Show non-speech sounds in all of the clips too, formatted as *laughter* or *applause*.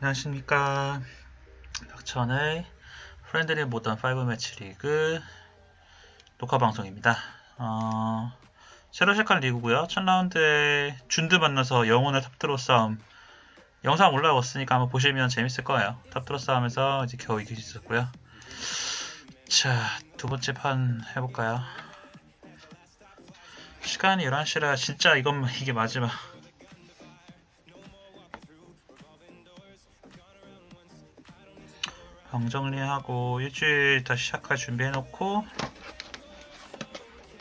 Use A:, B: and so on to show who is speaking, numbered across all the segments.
A: 안녕하십니까. 박천의 프렌드리 모던 5 매치 리그 녹화 방송입니다. 어, 새로 시작한 리그고요. 첫 라운드에 준드 만나서 영혼의 탑드로 싸움. 영상 올라왔으니까 한번 보시면 재밌을 거예요. 탑드로 싸움에서 이제 겨우 이길 수 있었고요. 자 두번째 판 해볼까요? 시간이 11시라 진짜 이것만 이게 마지막 방 정리하고 일주일 다시 시작할 준비해놓고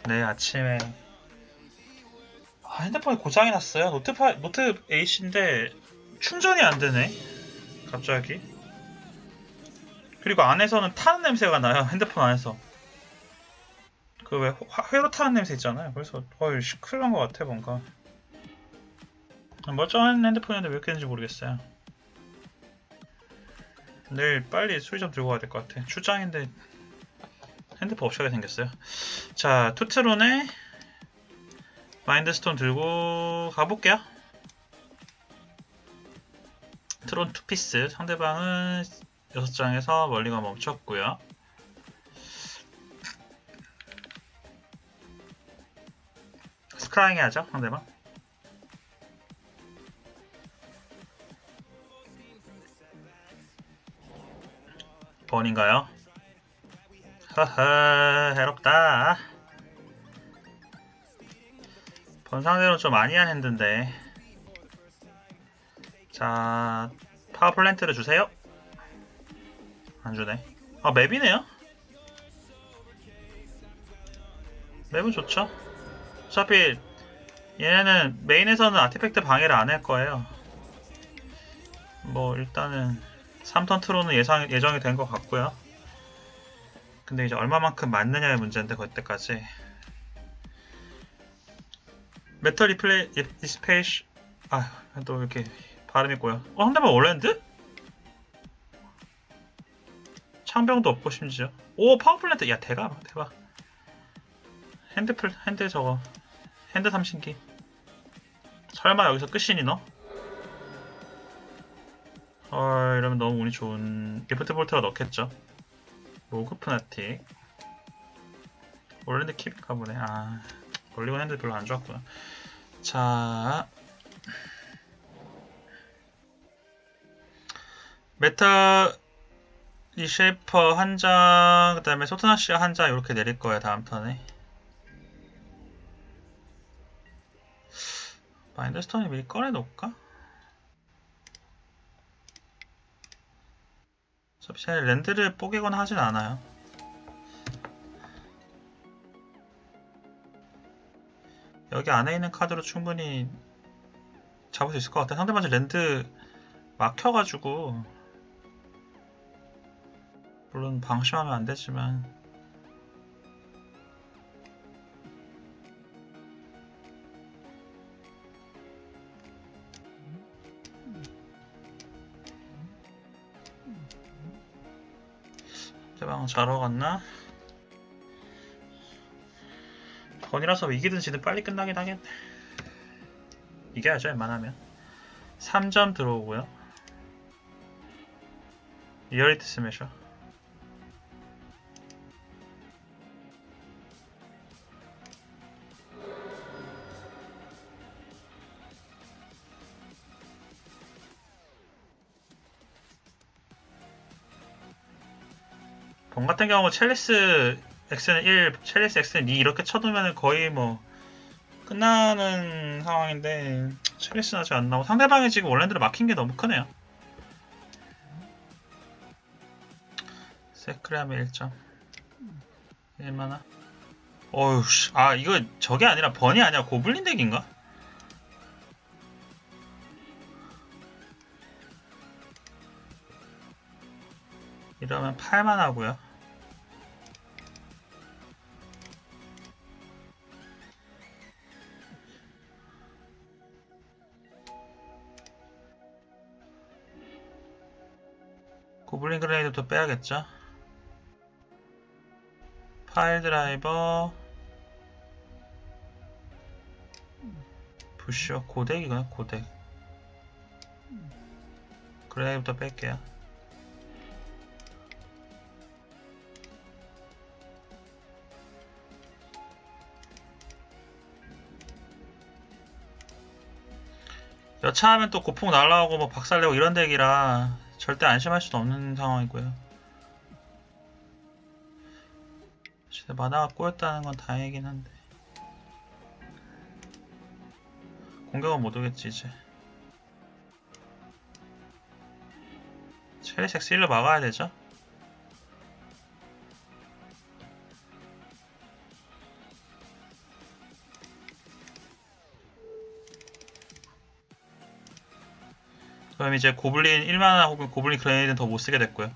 A: 내일 아침에 아, 핸드폰이 고장이 났어요. 노트 파 노트 8인데 충전이 안 되네. 갑자기. 그리고 안에서는 타는 냄새가 나요. *laughs* 핸드폰 안에서. 그 왜 회로 타는 냄새 있잖아요. 그래서 큰일 난것 같아 뭔가. 멀쩡한 핸드폰인데 왜 그런지 모르겠어요. 내일 빨리 수리 좀 들고 가야 될 것 같아. 출장인데 핸드폰 없이 하게 생겼어요. 자, 투트론에 마인드스톤 들고 가볼게요. 트론 투피스 상대방은 6장에서 멀리가 멈췄고요. 스크라잉 해야죠, 상대방. 번인가요? 허허 해롭다. 번 상대로 좀 아니한 핸드인데. 자 파워플랜트를 주세요. 안주네. 아 맵이네요? 맵은 좋죠. 어차피 얘네는 메인에서는 아티팩트 방해를 안 할 거예요. 뭐 일단은 3턴 트로는 예상, 예정이 된 것 같고요. 근데 이제 얼마만큼 맞느냐의 문제인데 그때까지. 메탈 리플레이 디스페이시 아또 이렇게 발음이 꼬여. 어 한대만 올랜드? 창병도 없고 심지어. 오 파워플랜트. 야 대박 대박. 핸드플 핸드 저거. 핸드 삼신기. 설마 여기서 끝이니 너? 어, 이러면 너무 운이 좋은 리프트 볼트가 넣겠죠. 로그 프나틱. 올랜드 킵인가 보네. 아, 올리곤 핸드 별로 안 좋았구나. 자, 메타 리쉐이퍼 한 장, 그 다음에 소트나시아 한 장 이렇게 내릴 거예요, 다음 턴에. 마인드스톤이 미리 꺼내놓을까? 어차피 제 랜드를 뽀개거나 하진 않아요. 여기 안에 있는 카드로 충분히 잡을 수 있을 것 같아. 상대방 랜드 막혀가지고 물론 방심하면 안 되지만 대방 자러 갔나? 번이라서 이기든 지든 빨리 끝나긴 하겠네. 이겨야죠, 웬만하면. 3점 들어오고요. 리얼리티 스매셔. 본 같은 경우 첼리스 X는 1, 첼리스 X는 2 이렇게 쳐두면 거의 뭐 끝나는 상황인데 첼리스는 아직 안 나오고 상대방이 지금 올랜드를 막힌 게 너무 크네요. 세크라면 1점 1만화 어휴 아 이거 저게 아니라 번이 아니라 고블린 덱인가? 이러면 8만 하고요. 고블린 그레이드도 빼야겠죠? 파일 드라이버 부셔 고덱이구나 고덱 그레이부터 뺄게요. 여차하면 또 고폭 날라오고 뭐 박살내고 이런 덱이라 절대 안심할 수도 없는 상황이고요. 진짜 마나가 꼬였다는 건 다행이긴 한데 공격은 못 오겠지 이제 체리색 실로 막아야 되죠? 그럼 이제 고블린 1만화 혹은 고블린 그레네이드는 더 못 쓰게 됐고요.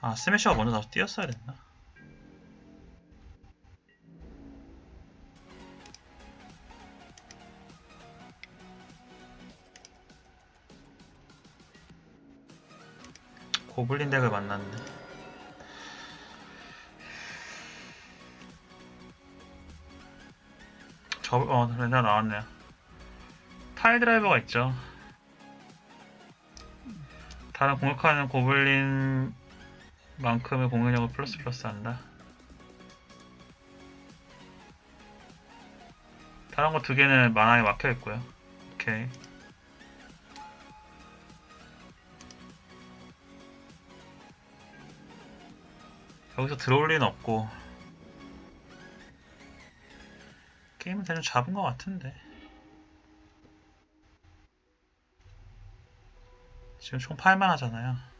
A: 아, 스매셔가 먼저 나서 뛰었어야 됐나? 고블린 덱을 만났네. 저, 어, 렌저 나왔네요. 타일 드라이버가 있죠. 다른 공격하는 고블린 만큼의 공격력을 플러스 플러스 한다. 다른 거 두 개는 만화에 막혀 있고요. 오케이. 여기서 들어올 리는 없고 게임은 대충 잡은 것 같은데 지금 총 8만 하잖아요.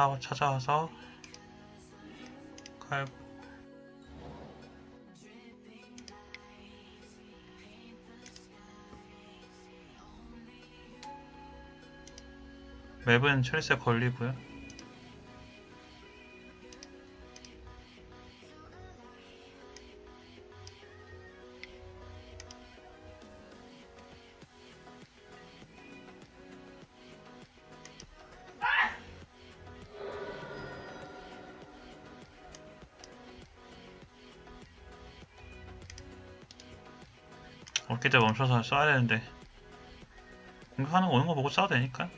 A: 다 찾아와서 갈고 맵은 철새 걸리고요. 어깨대 멈춰서 쏴야 되는데. 공격하는 거 오는 거 보고 쏴도 되니까.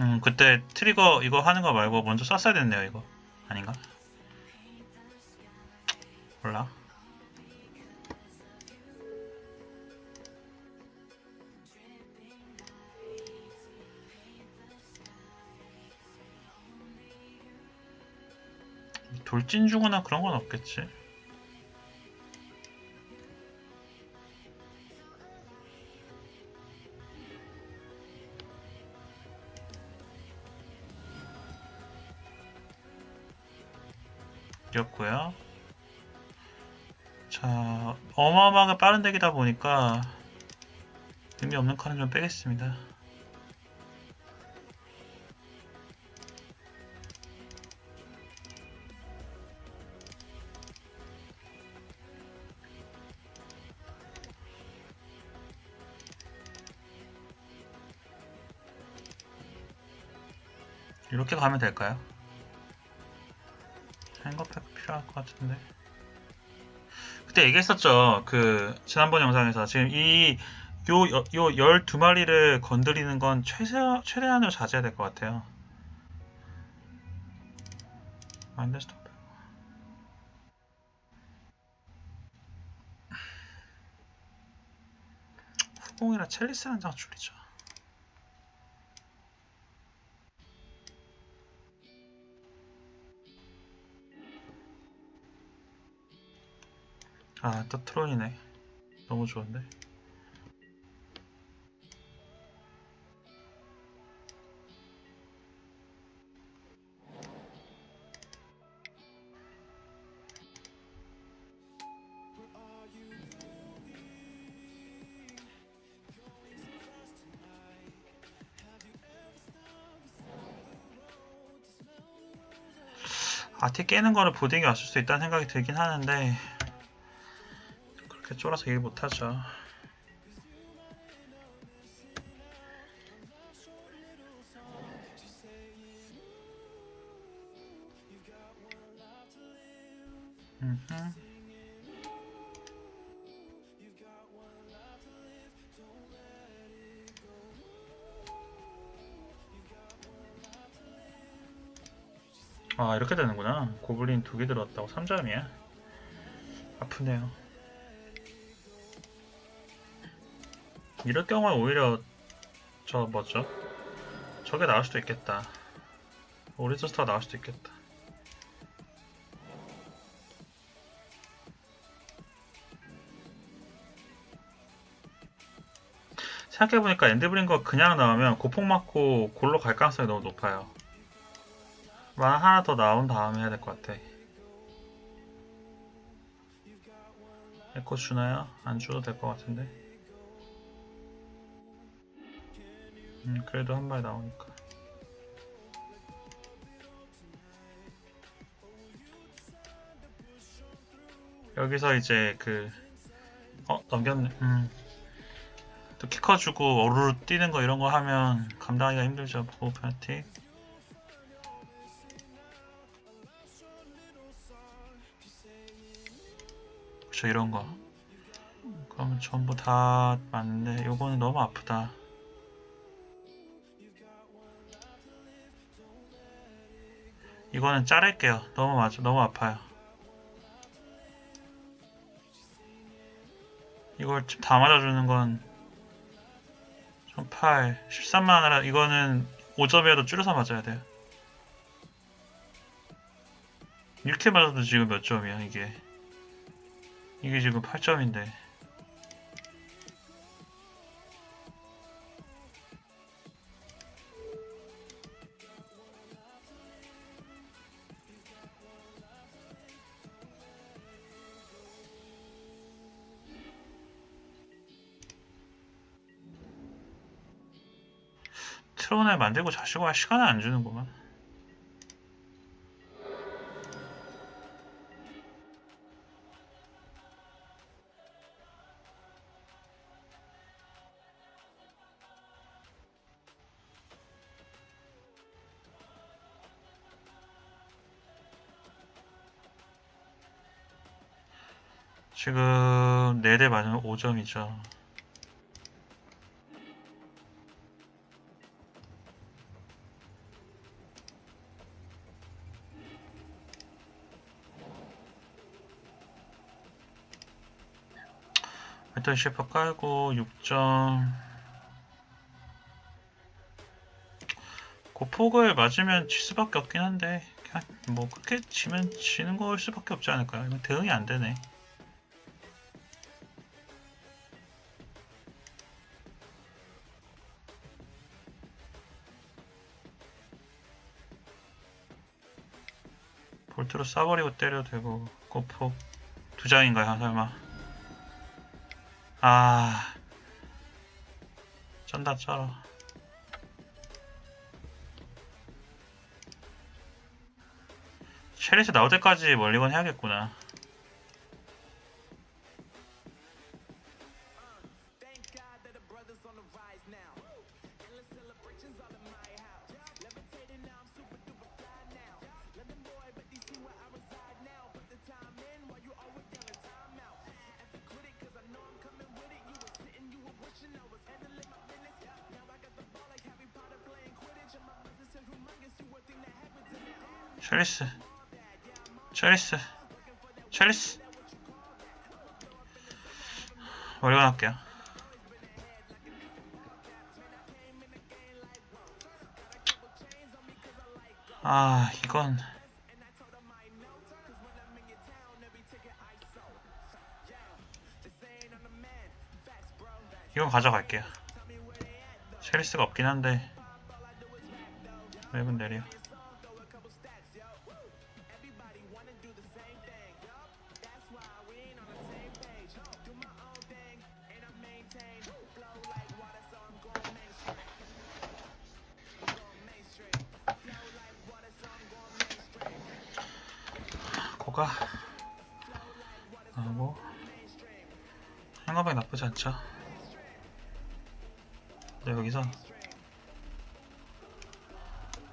A: 음 그때 트리거 이거 하는 거 말고 먼저 쐈어야 됐네요 이거. 아닌가? 돌진 주거나 그런 건 없겠지. 이었고요. 자 어마어마하게 빠른 덱이다 보니까 의미 없는 칸은 좀 빼겠습니다 이렇게 가면 될까요? 행거팩 필요할 것 같은데. 그때 얘기했었죠. 그 지난번 영상에서 지금 이 요, 요, 요 12마리를 건드리는 건 최세, 최대한으로 자제해야 될 것 같아요. 마인드 스톱. 후공이라 첼리스 한 장 줄이죠 아, 또 트론이네. 너무 좋은데? 아티 깨는 거를 보딩이 왔을 수 있다는 생각이 들긴 하는데 쫄아서 일 못하죠. 아 이렇게 되는구나. 고블린 두 개 들어왔다고. 3점이야? 아프네요 이럴 경우에 오히려 저 뭐죠 저게 나올 수도 있겠다 오리지스터가 나올 수도 있겠다 생각해보니까 엔드브링거 그냥 나오면 고폭 맞고 골로 갈 가능성이 너무 높아요 만 하나 더 나온 다음에 해야 될 것 같아. 에코 주나요? 안 줘도 될 것 같은데. 음, 그래도 한 발 나오니까. 여기서 이제 그, 어, 넘겼네. 음. 또 키커 주고 어루로 뛰는 거 이런 거 하면 감당하기가 힘들죠. 보호 페널티. 그쵸 이런 거 그러면 전부 다 맞는데 요거는 너무 아프다 이거는 자를게요. 너무 맞아 너무 아파요. 이걸 다 맞아주는 건 1008, 13만 하나 이거는 5점이라도 줄여서 맞아야 돼요. 이렇게 맞아도 지금 몇 점이야 이게? 이게 지금 8점인데 트론을 만들고 자시고 할 시간을 안 주는구만 지금 4대 맞으면 5점이죠. 일단 셰퍼 깔고 6점 고폭을 맞으면 질 수밖에 없긴 한데 그냥 뭐 그렇게 지면 지는 거일 수밖에 없지 않을까요? 이건 대응이 안 되네. 볼트로 쏴버리고 때려도 되고 고폭 두 장인가요 설마 아. 쩐다 쩔어 쉐리스 나올 때까지 멀리건 해야겠구나 찰리스. 찰리스. 찰리스. 머리가 할게요. 아 이건. 이건 가져갈게요. 찰리스가 없긴 한데. 랩은 내려 네, 여기서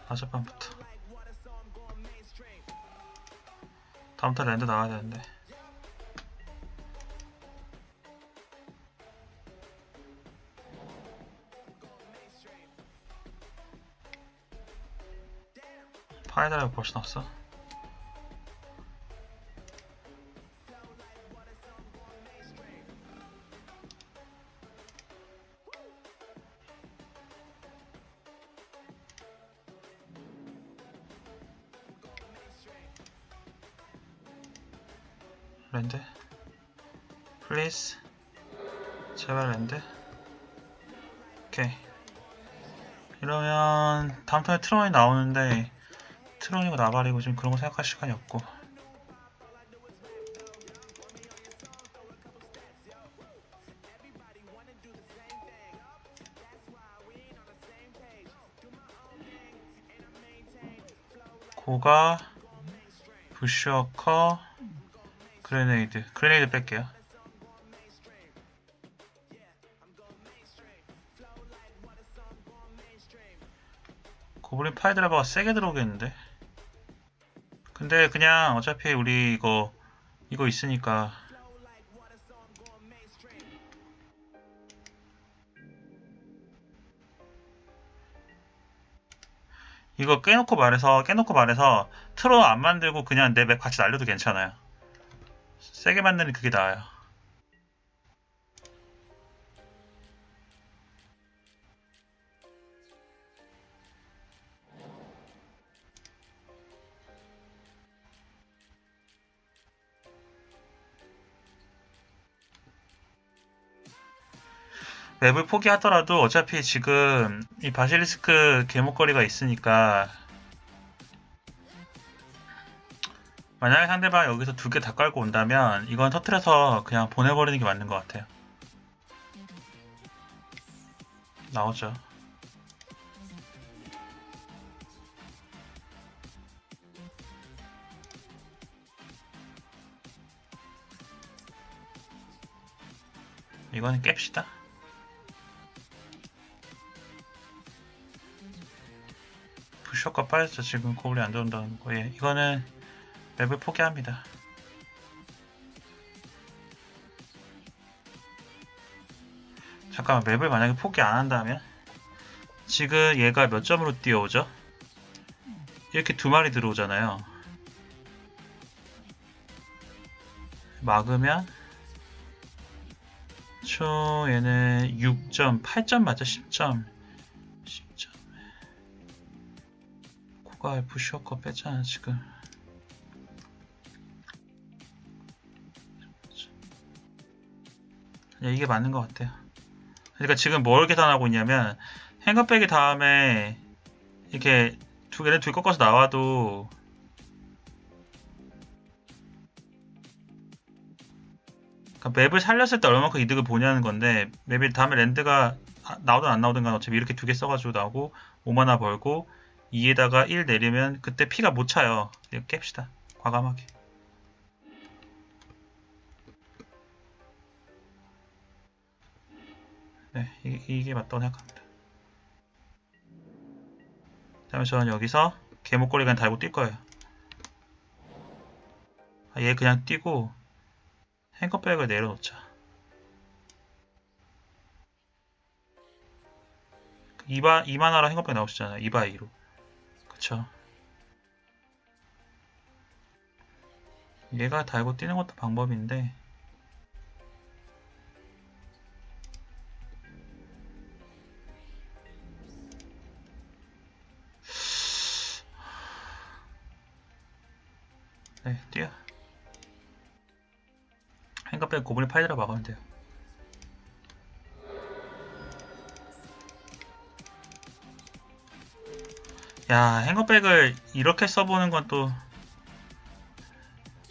A: 아저판부터. 다음 달 랜드 나와야 되는데. 파이드라이브 벌써 나왔어 플리즈 제발 랜드 오케이. 이러면 다음 턴에 트론이 나오는데 트론이고 나발이고 지금 그런 거 생각할 시간이 없고. 고가 부셔커 그레네이드. 그레네이드 뺄게요 고블린 파이드라바가 세게 들어오겠는데? 근데 그냥 어차피 우리 이거 이거 있으니까. 이거 깨놓고 말해서 깨놓고 말해서 트로 안 만들고 그냥 내 맵 같이 날려도 괜찮아요. 세게 만드는 그게 나아요 맵을 포기하더라도 어차피 지금 이 바실리스크 개목거리가 있으니까 만약에 상대방 여기서 두 개 다 깔고 온다면 이건 터트려서 그냥 보내버리는 게 맞는 것 같아요. 나오죠. 이거는 깹시다. 부셔가 빠졌죠. 지금 고블이 안 들어온다는 거. 예, 이거는 맵을 포기합니다. 잠깐만 맵을 만약에 포기 안 한다면 지금 얘가 몇 점으로 뛰어오죠? 이렇게 두 마리 들어오잖아요. 막으면 초 얘는 6점, 8점 맞죠? 10점. 10점. 코가 부셔커 뺐잖아 지금. 야, 이게 맞는 것 같아요. 그러니까 지금 뭘 계산하고 있냐면 행거 빼기 다음에 이렇게 두 개를 둘 꺾어서 나와도 그러니까 맵을 살렸을 때 얼마만큼 이득을 보냐는 건데 맵이 다음에 랜드가 아- 나오든 안 나오든 간 어차피 이렇게 두 개 써가지고 나오고 5만화 벌고 2에다가 1 내리면 그때 피가 못 차요. 이거 깹시다. 과감하게. 네, 이게, 이게 맞다고 생각합니다. 다음에 저는 여기서 개목걸이 그냥 달고 뛸 거예요. 아, 얘 그냥 뛰고 행커백을 내려놓자. 2바, 2만화로 행커백 나오시잖아요. 2바 2로. 그쵸. 얘가 달고 뛰는 것도 방법인데 네, 뛰어. 행갑백 고블린 파이드라 막으면 돼요. 야, 행거백을 이렇게 써보는 건 또.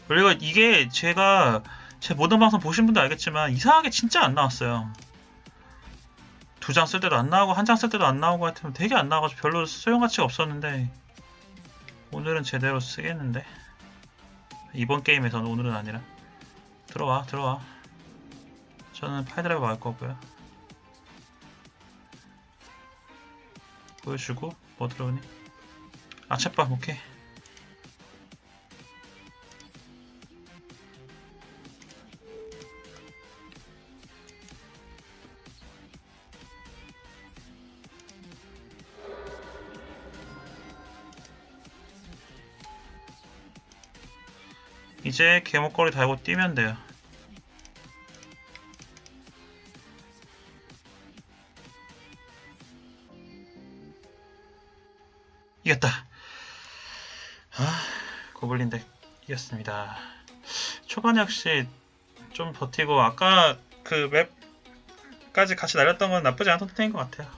A: 그리고 이게 제가 제 모든 방송 보신 분도 알겠지만 이상하게 진짜 안 나왔어요. 두 장 쓸 때도 안 나오고 한 장 쓸 때도 안 나오고 하여튼 되게 안 나와가지고 별로 소용가치가 없었는데 오늘은 제대로 쓰겠는데? 이번 게임에서는 오늘은 아니라. 들어와 들어와. 저는 파이드라이브 막을 거고요. 보여주고 뭐 들어오니 아쳇밤 오케이 이제 개목걸이 달고 뛰면 돼요. 이겼다. 아, 고블린 덱 이겼습니다. 초반에 역시 좀 버티고 아까 그 맵까지 같이 날렸던 건 나쁘지 않던 템인 것 같아요.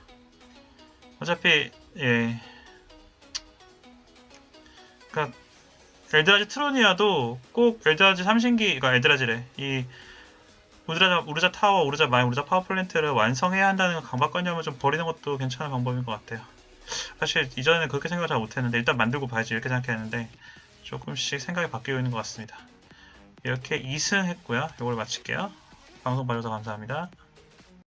A: 어차피 예. 그러니까 엘드라지 트로니아도 꼭 엘드라지 삼신기, 그러니까 엘드라지래. 이 우르자, 우르자 타워, 우르자 마인, 우르자 파워 플랜트를 완성해야 한다는 강박관념을 좀 버리는 것도 괜찮은 방법인 것 같아요. 사실 이전에는 그렇게 생각을 잘 못했는데 일단 만들고 봐야지 이렇게 생각했는데 조금씩 생각이 바뀌고 있는 것 같습니다. 이렇게 2승 했고요. 이걸 마칠게요. 방송 봐주셔서 감사합니다.